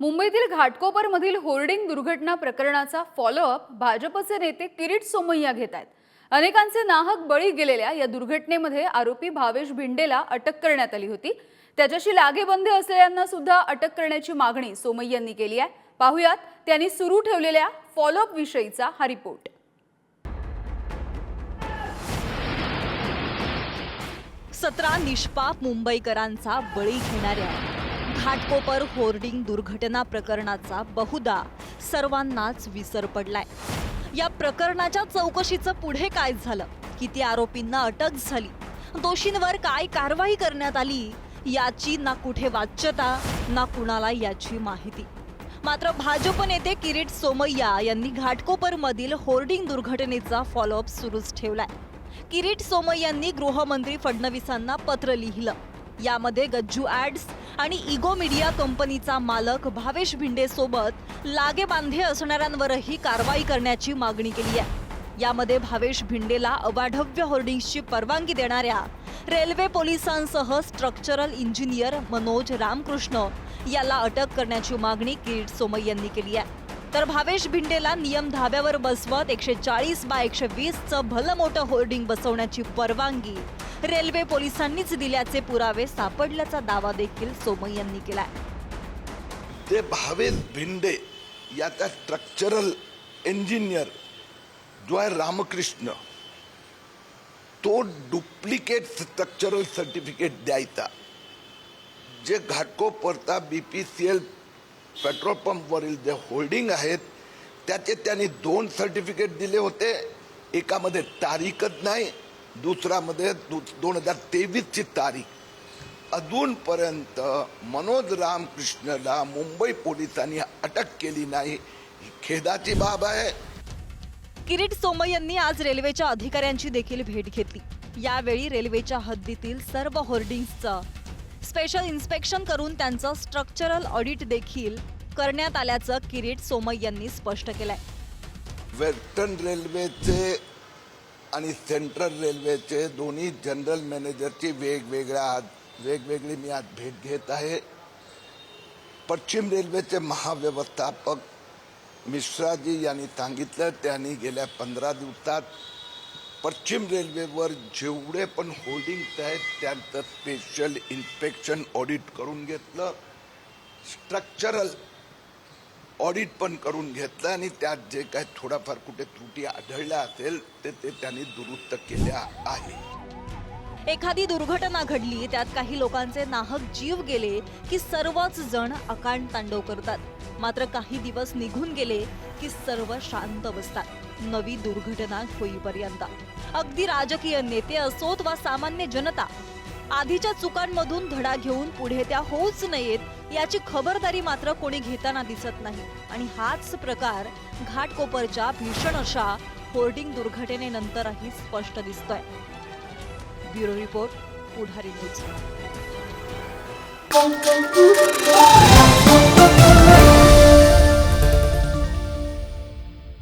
मुंबईतील घाटकोपरमधील होर्डिंग दुर्घटना प्रकरणाचा फॉलोअप भाजपचे नेते किरीट सोमय्या घेत आहेत. अनेकांचे नाहक बळी गेलेल्या या दुर्घटनेमध्ये आरोपी भावेश भिंडेला अटक करण्यात आली होती. त्याच्याशी लागेबंदी असलेल्यांना सुद्धा अटक करण्याची मागणी सोमय्यांनी केली आहे. पाहुयात त्यांनी सुरू ठेवलेल्या फॉलोअप विषयीचा हा रिपोर्ट सतरा निष्पाप मुंबईकरांचा बळी घेणाऱ्या घाटकोपर होर्डिंग दुर्घटना प्रकरणाचा बहुधा सर्वांनाच विसर पडलाय. या प्रकरणाच्या चौकशीचं पुढे काय झालं? किती आरोपींना अटक झाली? दोषींवर काय कारवाई करण्यात आली? याची ना कुठे वाच्यता ना कुणाला याची माहिती. मात्र भाजप नेते किरीट सोमय्या यांनी घाटकोपरमधील होर्डिंग दुर्घटनेचा फॉलोअप सुरूच ठेवलाय. किरीट सोमय्यांनी गृहमंत्री फडणवीसांना पत्र लिहिलं. यामध्ये गज्जू ऍड्स आणि इगो मीडिया कंपनीचा मालक भावेश भिंडे सोबत लागेबांधे असणाऱ्यांवरही कारवाई करण्याची मागणी केली आहे. यामध्ये भावेश भिंडेला अवाढव्य होर्डिंग्सची परवानगी देणाऱ्या रेल्वे पोलिसांसह स्ट्रक्चरल इंजिनियर मनोज रामकृष्ण याला अटक करण्याची मागणी किरीट सोमय्यांनी केली आहे. तर भावेश भिंडेला नियम धाब्यावर बसवत एकशे चाळीस बाय एकशे वीसचं भलं मोठं होर्डिंग बसवण्याची परवानगी. रेल्वे पोलिसांनीच दिल्याचे पुरावे सापडल्याचा दावा देखील सोमय्यांनी केलाय. ते भावेश भिंडे याचा स्ट्रक्चरल इंजिनियर जो आहे रामकृष्ण तो डुप्लिकेट स्ट्रक्चरल सर्टिफिकेट द्यायचा. जे घाटकोपरचा B P C L petrol पंपवरील जे होल्डिंग आहेत त्याचे त्यांनी दोन सर्टिफिकेट दिले होते. एकामध्ये तारीखच नाही दुसरामध्ये दु दोन हजार तेवीसची तारीख. अजूनपर्यंत मनोज रामकृष्णला मुंबई पोलिसांनी अटक केली नाही ही खेदाची बाब आहे. किरीट सोमय्यांनी आज रेल्वेच्या अधिकाऱ्यांची देखील भेट घेतली. यावेळी रेल्वेच्या हद्दीतील सर्व होर्डिंग्सचं स्पेशल इन्स्पेक्शन करून त्यांचं स्ट्रक्चरल ऑडिट देखील करण्यात आल्याचं किरीट सोमय यांनी स्पष्ट केलंय. वेस्टर्न रेल्वेचे आणि सेंट्रल रेल्वेचे दोन्ही जनरल मॅनेजरची वेगवेगळ्या वेगवेगळी मी आज भेट घेत आहे. पश्चिम रेल्वेचे महाव्यवस्थापक मिश्राजी यांनी सांगितलं त्यांनी गेल्या पंधरा दिवसात पश्चिम रेल्वेवर जेवढे पण होल्डिंग्स आहेत त्यांचं स्पेशल इन्स्पेक्शन ऑडिट करून घेतलं. स्ट्रक्चरल ऑडिट पण करून घेतलं आणि त्यात जे काय थोडाफार कुठे त्रुटी आढळल्या असेल ते ते त्यांनी दुरुस्त केल्या आहे एखादी दुर्घटना घडली त्यात काही लोकांचे नाहक जीव गेले की सर्वच जण अकांड तांडव करतात. मात्र काही दिवस निघून गेले की सर्व शांत बसतात. नवी दुर्घटना होईपर्यंत. अगदी राजकीय नेते असोत वा सामान्य जनता आधीच्या चुकांमधून धडा घेऊन पुढे त्या होऊच नयेत याची खबरदारी मात्र कोणी घेताना दिसत नाही. आणि हाच प्रकार घाटकोपरच्या भीषण अशा होर्डिंग दुर्घटनेनंतरही स्पष्ट दिसतोय. Bureau report Pudhari news.